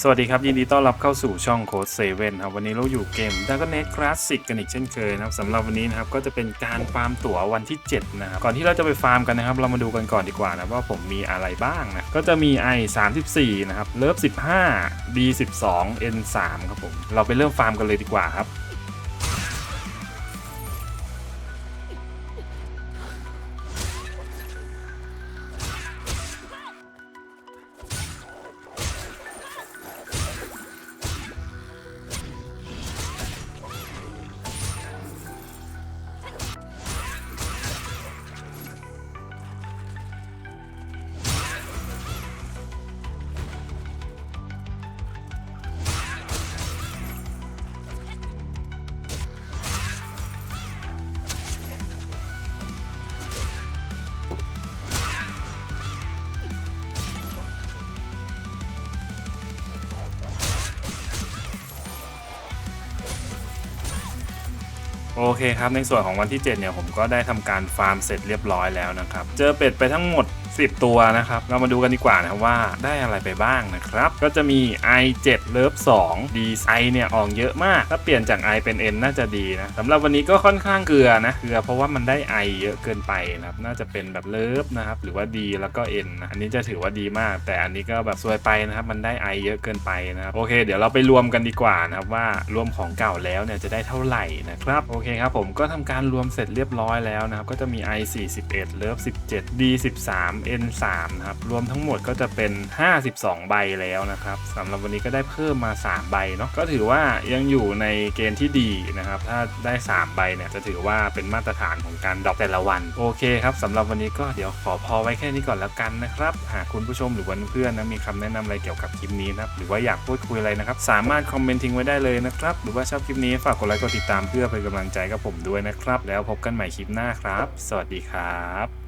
สวัสดีครับ ยินดีต้อนรับเข้าสู่ช่องโค้ดเซเว่นครับวันนี้เราอยู่เกม Dragon Age Classic กันอีกเช่นเคยนะครับสำหรับวันนี้นะครับก็จะเป็นการฟาร์มตั๋ววันที่ 7 นะครับ ก่อนที่เราจะไปฟาร์มกันนะครับ เรามาดูกันก่อนดีกว่านะว่าผมมีอะไรบ้างนะ ก็จะมี i 34 นะครับเลิฟ15 d 12 n 3ครับผม เราไปเริ่มฟาร์มกันเลยดีกว่าครับ โอเคครับ ในส่วนของวันที่ 7 เนี่ย ผมก็ได้ทำการฟาร์มเสร็จเรียบร้อยแล้วนะครับ เจอเป็ดไปทั้งหมด 10 ตัวนะครับ เรามาดูกันดีกว่านะครับว่าได้อะไรไปบ้างนะครับ ก็จะมี i7 เลิฟ2 d i เนี่ยออกเยอะมาก ถ้าเปลี่ยนจาก i เป็น n น่าจะดีนะสำหรับวันนี้ก็ค่อนข้างเกลือนะเกลือเพราะว่ามันได้ i เยอะเกินไปนะครับ น่าจะเป็นแบบเลิฟนะครับ หรือว่า d แล้วก็ n นะอันนี้จะถือว่าดีมาก แต่อันนี้ก็แบบซวยไปนะครับ มันได้ i เยอะเกินไปนะครับโอเค เดี๋ยวเราไปรวมกันดีกว่านะครับว่ารวมของเก่าแล้วเนี่ยจะได้เท่าไหร่นะครับโอเคครับผมก็ทำการรวมเสร็จเรียบร้อยแล้วนะครับก็จะมี i 41เลิฟ17 d 13 n 3 นะครับ รวมทั้งหมดก็จะเป็น 52 ใบแล้วนะครับสำหรับวันนี้ก็ได้เพิ่มมา 3 ใบเนาะก็ถือว่ายังอยู่ในเกณฑ์ที่ดีนะครับ ถ้าได้ 3 ใบเนี่ยจะถือว่าเป็นมาตรฐานของการดรอปแต่ละวัน โอเคครับสำหรับวันนี้ก็เดี๋ยวขอพอไว้แค่นี้ก่อนแล้วกันนะครับ หากคุณผู้ชมหรือเพื่อนๆนะมีคำแนะนำอะไรเกี่ยวกับคลิปนี้นะครับหรือว่าอยากพูดคุยอะไรนะครับ สามารถคอมเมนต์ทิ้งไว้ได้เลยนะครับ หรือว่าชอบคลิปนี้ฝากกดไลค์กดติดตามเพื่อเป็นกำลังใจกับผมด้วยนะครับ แล้วพบกันใหม่คลิปหน้าครับ สวัสดีครับ